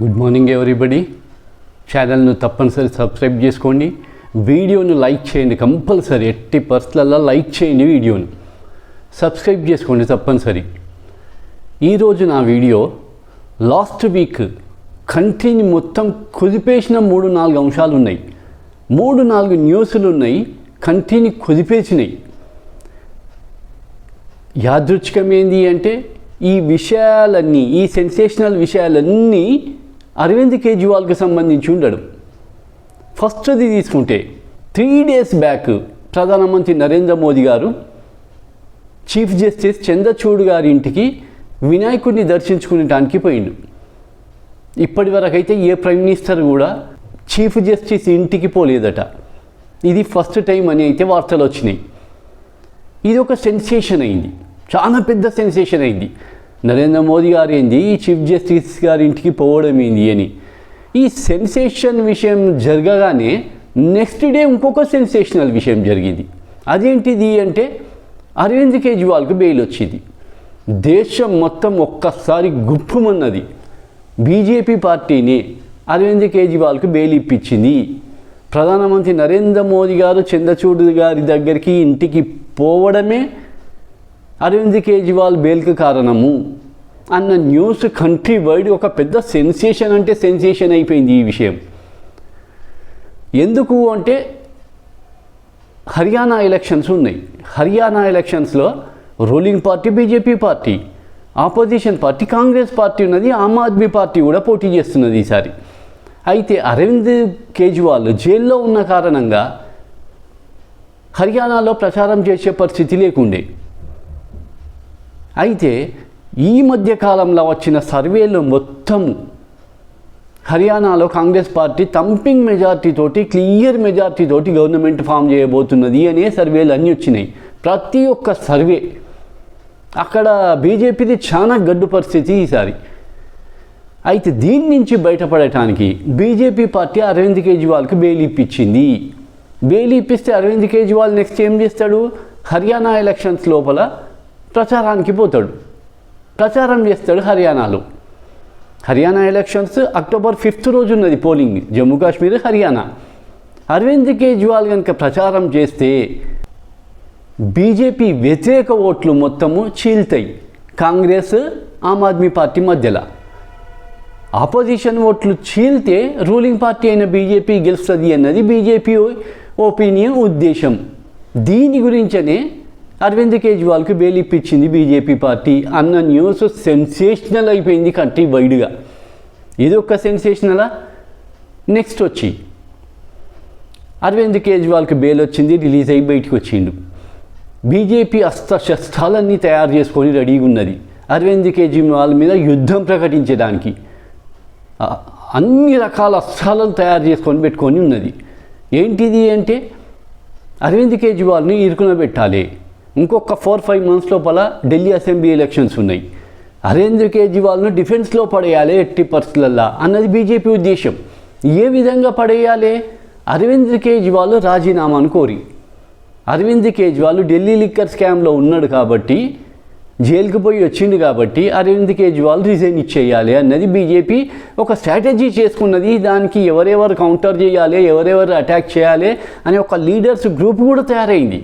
Good morning everybody ఛానల్ను తప్పనిసరి subscribe చేసుకోండి. వీడియోను లైక్ చేయండి కంపల్సరీ. ఎట్టి పర్సనల్లో లైక్ చేయండి వీడియోను సబ్స్క్రైబ్ చేసుకోండి తప్పనిసరి. ఈరోజు నా వీడియో లాస్ట్ వీక్ కంట్రీని మొత్తం కుదిపేసిన మూడు నాలుగు అంశాలు ఉన్నాయి మూడు నాలుగు న్యూస్లు ఉన్నాయి కంట్రీని కుదిపేసినాయి. యాదృచ్ఛికం ఏంది అంటే ఈ విషయాలన్నీ ఈ సెన్సేషనల్ విషయాలన్నీ అరవింద్ కేజ్రీవాల్కి సంబంధించి ఉండడం. ఫస్ట్ది తీసుకుంటే త్రీ డేస్ బ్యాక్ ప్రధానమంత్రి నరేంద్ర మోదీ గారు చీఫ్ జస్టిస్ చంద్రచూడ్ గారి ఇంటికి వినాయకుడిని దర్శించుకునేటానికి పోయిండు. ఇప్పటి వరకు అయితే ఏ ప్రైమ్ మినిస్టర్ కూడా చీఫ్ జస్టిస్ ఇంటికి పోలేదట. ఇది ఫస్ట్ టైం అని అయితే వార్తలు వచ్చినాయి. ఇది ఒక సెన్సేషన్ అయింది. చాలా పెద్ద సెన్సేషన్ అయింది. నరేంద్ర మోదీ గారు ఏంది? ఈ చీఫ్ జస్టిస్ గారి ఇంటికి పోవడం ఏంది అని. ఈ సెన్సేషన్ విషయం జరగగానే నెక్స్ట్ డే ఇంకొక సెన్సేషనల్ విషయం జరిగింది. అదేంటిది అంటే అరవింద్ కేజ్రీవాల్కు బెయిల్ వచ్చింది. దేశం మొత్తం ఒక్కసారి గుప్పుమన్నది. బీజేపీ పార్టీని అరవింద్ కేజ్రీవాల్కు బెయిల్ ఇప్పించింది. ప్రధానమంత్రి నరేంద్ర మోదీ గారు చంద్రచూడ్ గారి దగ్గరికి ఇంటికి పోవడమే అరవింద్ కేజ్రీవాల్ బెయిల్కి కారణము. అన్న న్యూస్ కంట్రీ వైడ్ ఒక పెద్ద సెన్సేషన్ అంటే సెన్సేషన్ అయిపోయింది ఈ విషయం. ఎందుకు అంటే హర్యానా ఎలక్షన్స్ ఉన్నాయి. హర్యానా ఎలక్షన్స్లో ruling party BJP party opposition party Congress party ఉన్నది ఆమ్ ఆద్మీ పార్టీ కూడా పోటీ చేస్తున్నది ఈసారి. అయితే అరవింద్ కేజ్రీవాల్ జైల్లో ఉన్న కారణంగా హర్యానాలో ప్రచారం చేసే పరిస్థితి లేకుండే. అయితే ఈ మధ్య కాలంలో వచ్చిన సర్వేలో మొత్తం హర్యానాలో కాంగ్రెస్ పార్టీ తంపింగ్ మెజార్టీతోటి క్లియర్ మెజార్టీతోటి గవర్నమెంట్ ఫామ్ చేయబోతున్నది అనే సర్వేలు అన్నీ వచ్చినాయి. ప్రతి ఒక్క సర్వే అక్కడ బీజేపీది చాలా గడ్డు పరిస్థితి ఈసారి. అయితే దీని నుంచి బయటపడటానికి బీజేపీ పార్టీ అరవింద్ కేజ్రీవాల్కి బెయిల్ ఇప్పించింది. బెయిల్ ఇప్పిస్తే అరవింద్ కేజ్రీవాల్ నెక్స్ట్ ఏం చేస్తాడు? హర్యానా ఎలక్షన్స్ లోపల ప్రచారానికి పోతాడు. ప్రచారం చేస్తాడు హర్యానాలో. హర్యానా ఎలక్షన్స్ అక్టోబర్ ఫిఫ్త్ రోజు ఉన్నది పోలింగ్. జమ్మూ కాశ్మీర్ హర్యానా. అరవింద్ కేజ్రీవాల్ కనుక ప్రచారం చేస్తే బీజేపీ వ్యతిరేక ఓట్లు మొత్తము చీల్తాయి. కాంగ్రెస్ ఆమ్ ఆద్మీ పార్టీ మధ్యలో. ఆపోజిషన్ ఓట్లు చీల్తే రూలింగ్ పార్టీ అయిన బీజేపీ గెలుస్తుంది అన్నది బీజేపీ ఒపీనియన్ ఉద్దేశం. దీని గురించనే అరవింద్ కేజ్రీవాల్కి బెయిల్ ఇప్పించింది బీజేపీ పార్టీ. అన్న న్యూస్ సెన్సేషనల్ అయిపోయింది కంట్రీ వైడ్గా. ఇది ఒక సెన్సేషనలా? నెక్స్ట్ వచ్చి. అరవింద్ కేజ్రీవాల్కి బెయిల్ వచ్చింది రిలీజ్ అయ్యి బయటికి వచ్చిండు బీజేపీ అస్త్రశస్త్రాలన్నీ తయారు చేసుకొని రెడీగా ఉన్నది అరవింద్ కేజ్రీవాల్ మీద యుద్ధం ప్రకటించడానికి. అన్ని రకాల అస్త్రాలను తయారు చేసుకొని పెట్టుకొని ఉన్నది. ఏంటిది అంటే అరవింద్ కేజ్రీవాల్ని ఇరుకున పెట్టాలి. ఇంకొక ఫోర్ ఫైవ్ మంత్స్ లోపల ఢిల్లీ అసెంబ్లీ ఎలక్షన్స్ ఉన్నాయి. అరవింద్ కేజ్రీవాల్ను డిఫెన్స్లో పడేయాలి ఎట్టి పరిస్థితులల్లా అన్నది బీజేపీ ఉద్దేశం. ఏ విధంగా పడేయాలి? అరవింద్ కేజ్రీవాల్ రాజీనామాను కోరి. అరవింద్ కేజ్రీవాల్ ఢిల్లీ లిక్కర్ స్కామ్లో ఉన్నాడు కాబట్టి జైలుకి పోయి వచ్చిండు కాబట్టి అరవింద్ కేజ్రీవాల్ రిజైన్ ఇచ్చేయాలి అన్నది బీజేపీ ఒక స్ట్రాటజీ చేసుకున్నది. దానికి ఎవరెవరు కౌంటర్ చేయాలి ఎవరెవరు అటాక్ చేయాలి అనే ఒక లీడర్స్ గ్రూప్ కూడా తయారైంది.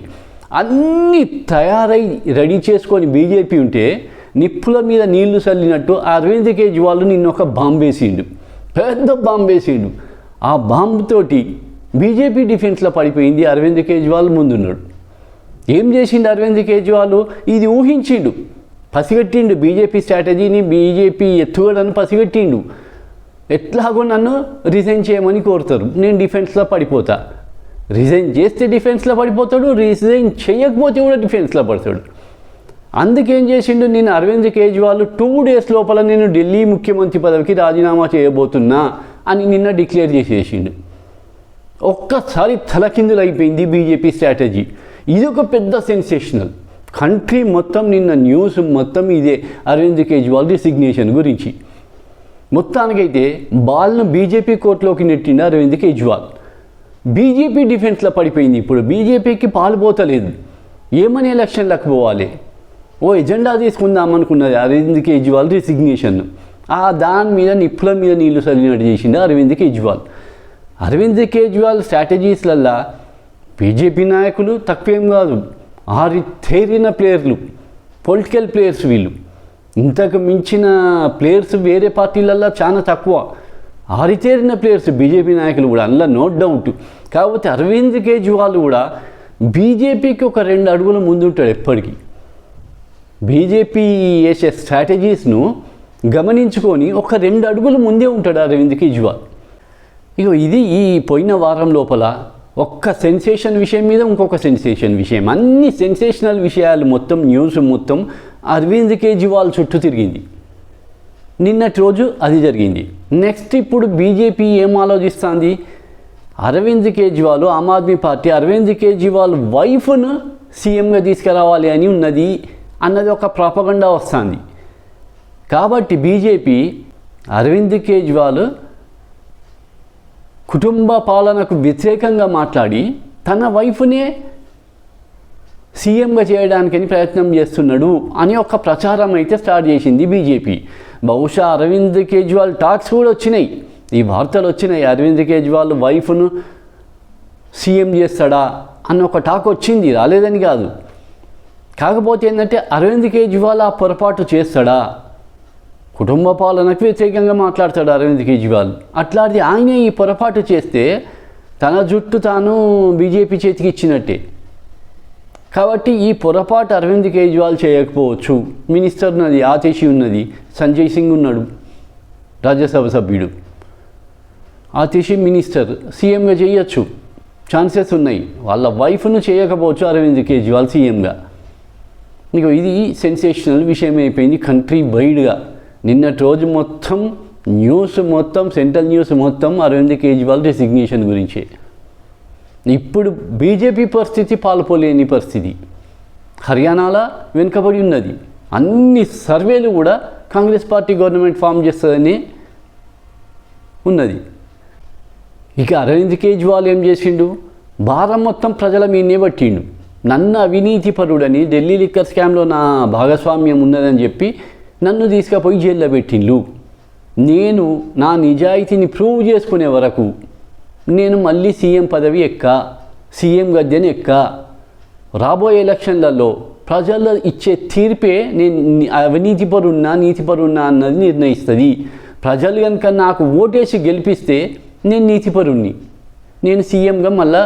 అన్నీ తయారై రెడీ చేసుకొని బీజేపీ ఉంటే నిప్పుల మీద నీళ్ళు చల్లినట్టు అరవింద్ కేజ్రీవాల్ నిన్న ఒక బాంబు వేసిండు. పెద్ద బాంబు వేసిండు. ఆ బాంబుతోటి బీజేపీ డిఫెన్స్లో పడిపోయింది అరవింద్ కేజ్రీవాల్ ముందున్నాడు. ఏం చేసిండు అరవింద్ కేజ్రీవాల్ ఇది ఊహించిండు. పసిగట్టిండు బీజేపీ స్ట్రాటజీని బీజేపీ ఎత్తుగడని పసిగట్టిండు. ఎట్లాగో నన్ను రిజైన్ చేయమని కోరుతారు. నేను డిఫెన్స్లో పడిపోతా. రిజైన్ చేస్తే డిఫెన్స్లో పడిపోతాడు రిజైన్ చేయకపోతే కూడా డిఫెన్స్లో పడతాడు. అందుకేం చేసిండు నేను అరవింద్ కేజ్రీవాల్ టూ డేస్ లోపల నేను ఢిల్లీ ముఖ్యమంత్రి పదవికి రాజీనామా చేయబోతున్నా అని నిన్న డిక్లేర్ చేసేసిండు. ఒక్కసారి తలకిందులు అయిపోయింది బీజేపీ స్ట్రాటజీ. ఇది ఒక పెద్ద సెన్సేషనల్. కంట్రీ మొత్తం నిన్న న్యూస్ మొత్తం ఇదే అరవింద్ కేజ్రీవాల్ రిసిగ్నేషన్ గురించి. మొత్తానికైతే బాల్ను బీజేపీ కోర్టులోకి నెట్టిండు అరవింద్ కేజ్రీవాల్. బీజేపీ డిఫెన్స్లో పడిపోయింది ఇప్పుడు. బీజేపీకి పాలుపోతలేదు ఏమని ఎలక్షన్లకు పోవాలి? ఓ ఎజెండా తీసుకుందాం అనుకున్నది అరవింద్ కేజ్రీవాల్ రిసిగ్నేషన్ ఆ దాని మీద నిప్పుల మీద నీళ్ళు చల్లినట్టు చేసింది అరవింద్ కేజ్రీవాల్. అరవింద్ కేజ్రీవాల్ స్ట్రాటజీస్లల్లా బీజేపీ నాయకులు తక్కువేం కాదు. ఆరి తేరిన ప్లేయర్లు పొలిటికల్ ప్లేయర్స్ వీళ్ళు. ఇంతకు మించిన ప్లేయర్స్ వేరే పార్టీలల్లో చాలా తక్కువ. ఆరితేరిన ప్లేయర్స్ బీజేపీ నాయకులు కూడా అందులో నో డౌట్ కాకపోతే అరవింద్ కేజ్రీవాల్ కూడా బీజేపీకి ఒక రెండు అడుగుల ముందు ఉంటాడు ఎప్పటికీ. బీజేపీ వేసే స్ట్రాటజీస్ను గమనించుకొని ఒక రెండు అడుగులు ముందే ఉంటాడు అరవింద్ కేజ్రీవాల్ ఇగో ఇది ఈ పోయిన వారం లోపల ఒక్క సెన్సేషన్ విషయం మీద ఇంకొక సెన్సేషన్ విషయం. అన్ని సెన్సేషనల్ విషయాలు మొత్తం న్యూస్ మొత్తం అరవింద్ కేజ్రీవాల్ చుట్టూ తిరిగింది. నిన్నటి రోజు అది జరిగింది. నెక్స్ట్ ఇప్పుడు బీజేపీ ఏం ఆలోచిస్తుంది? అరవింద్ కేజ్రీవాల్ ఆమ్ ఆద్మీ పార్టీ అరవింద్ కేజ్రీవాల్ వైఫ్ను సీఎంగా తీసుకురావాలి అని ఉన్నది అన్నది ఒక ప్రాపగండా వస్తుంది. కాబట్టి బీజేపీ అరవింద్ కేజ్రీవాల్ కుటుంబ పాలనకు వ్యతిరేకంగా మాట్లాడి తన వైఫ్నే సీఎంగా చేయడానికని ప్రయత్నం చేస్తున్నాడు అని ఒక ప్రచారం అయితే స్టార్ట్ చేసింది బీజేపీ. బహుశా అరవింద్ కేజ్రీవాల్ టాక్స్ కూడా వచ్చినాయి. ఈ వార్తలు వచ్చినాయి. అరవింద్ కేజ్రీవాల్ వైఫ్ను సీఎం చేస్తాడా అన్న ఒక టాక్ వచ్చింది. రాలేదని కాదు. కాకపోతే ఏంటంటే అరవింద్ కేజ్రీవాల్ ఆ పొరపాటు చేస్తాడా? కుటుంబ పాలనకు వ్యతిరేకంగా మాట్లాడతాడు అరవింద్ కేజ్రీవాల్ అట్లాంటి ఆయన ఈ పొరపాటు చేస్తే తన జుట్టు తాను బీజేపీ చేతికి ఇచ్చినట్టే. కాబట్టి ఈ పొరపాటు అరవింద్ కేజ్రీవాల్ చేయకపోవచ్చు. మినిస్టర్ ఉన్నది ఆతిషి ఉన్నది సంజయ్ సింగ్ ఉన్నాడు రాజ్యసభ సభ్యుడు. ఆతిషి మినిస్టర్ సీఎంగా చేయొచ్చు. ఛాన్సెస్ ఉన్నాయి. వాళ్ళ వైఫ్ను చేయకపోవచ్చు అరవింద్ కేజ్రీవాల్ సీఎంగా. ఇక ఇది సెన్సేషనల్ విషయం అయిపోయింది కంట్రీ వైడ్గా. నిన్నటి రోజు మొత్తం న్యూస్ మొత్తం సెంట్రల్ న్యూస్ మొత్తం అరవింద్ కేజ్రీవాల్ రెసిగ్నేషన్ గురించే. ఇప్పుడు బీజేపీ పరిస్థితి పాల్పోలేని పరిస్థితి. హర్యానాలో వెనుకబడి ఉన్నది. అన్ని సర్వేలు కూడా కాంగ్రెస్ పార్టీ గవర్నమెంట్ ఫామ్ చేస్తుందని ఉన్నది. ఇక అరవింద్ కేజ్రీవాల్ ఏం చేసిండు? భారం మొత్తం ప్రజల మీదనే పట్టిండు. నన్ను అవినీతి పరుడని ఢిల్లీ లిక్కర్ స్కామ్లో నా భాగస్వామ్యం ఉన్నదని చెప్పి నన్ను తీసుకుపోయి జైల్లో పెట్టిండు నేను నా నిజాయితీని ప్రూవ్ చేసుకునే వరకు నేను మళ్ళీ సీఎం పదవి ఎక్క సీఎం గద్దెని ఎక్క. రాబోయే ఎలక్షన్లలో ప్రజలు ఇచ్చే తీర్పే నేను అవినీతిపరున్నా నీతిపరున్నా అన్నది నిర్ణయిస్తుంది. ప్రజలు కనుక నాకు ఓటేసి గెలిపిస్తే నేను నీతిపరుణ్ణి నేను సీఎంగా మళ్ళా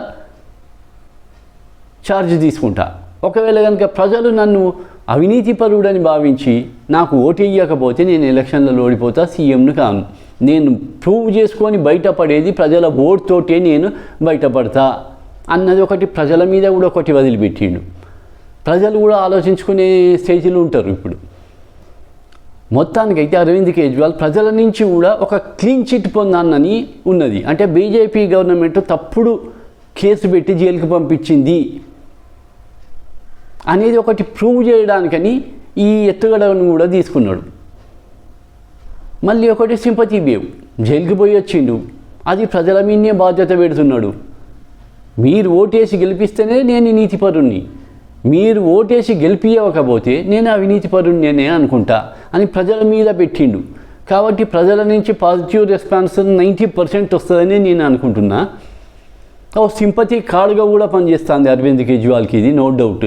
ఛార్జ్ తీసుకుంటా. ఒకవేళ కనుక ప్రజలు నన్ను అవినీతిపరుడని భావించి నాకు ఓటు ఇవ్వకపోతే నేను ఎలక్షన్లలో ఓడిపోతా సీఎంను కాను. నేను ప్రూవ్ చేసుకొని బయటపడేది ప్రజల ఓటుతోటే నేను బయటపడతా అన్నది ఒకటి ప్రజల మీద కూడా ఒకటి వదిలిపెట్టిండు. ప్రజలు కూడా ఆలోచించుకునే స్టేజ్లో ఉంటారు ఇప్పుడు. మొత్తానికైతే అరవింద్ కేజ్రీవాల్ ప్రజల నుంచి కూడా ఒక క్లీన్ చిట్ పొందానని ఉన్నది. అంటే బీజేపీ గవర్నమెంట్ తప్పుడు కేసు పెట్టి జైలుకి పంపించింది అనేది ఒకటి ప్రూవ్ చేయడానికని ఈ ఎత్తుగడను కూడా తీసుకున్నాడు. మళ్ళీ ఒకటి సింపతి బియ్యం జైలుకి పోయి వచ్చిండు. అది ప్రజల మీదనే బాధ్యత పెడుతున్నాడు. మీరు ఓటేసి గెలిపిస్తేనే నేను నీతిపరుణ్ణి. మీరు ఓటేసి గెలిపియకపోతే నేను అవినీతిపరుణ్ణి అనే అనుకుంటా అని ప్రజల మీద పెట్టిండు. కాబట్టి ప్రజల నుంచి పాజిటివ్ రెస్పాన్స్ నైంటీ పర్సెంట్ వస్తుందని నేను అనుకుంటున్నా. ఓ సింపతి కార్డుగా కూడా పనిచేస్తుంది అరవింద్ కేజ్రీవాల్కి ఇది నో డౌట్.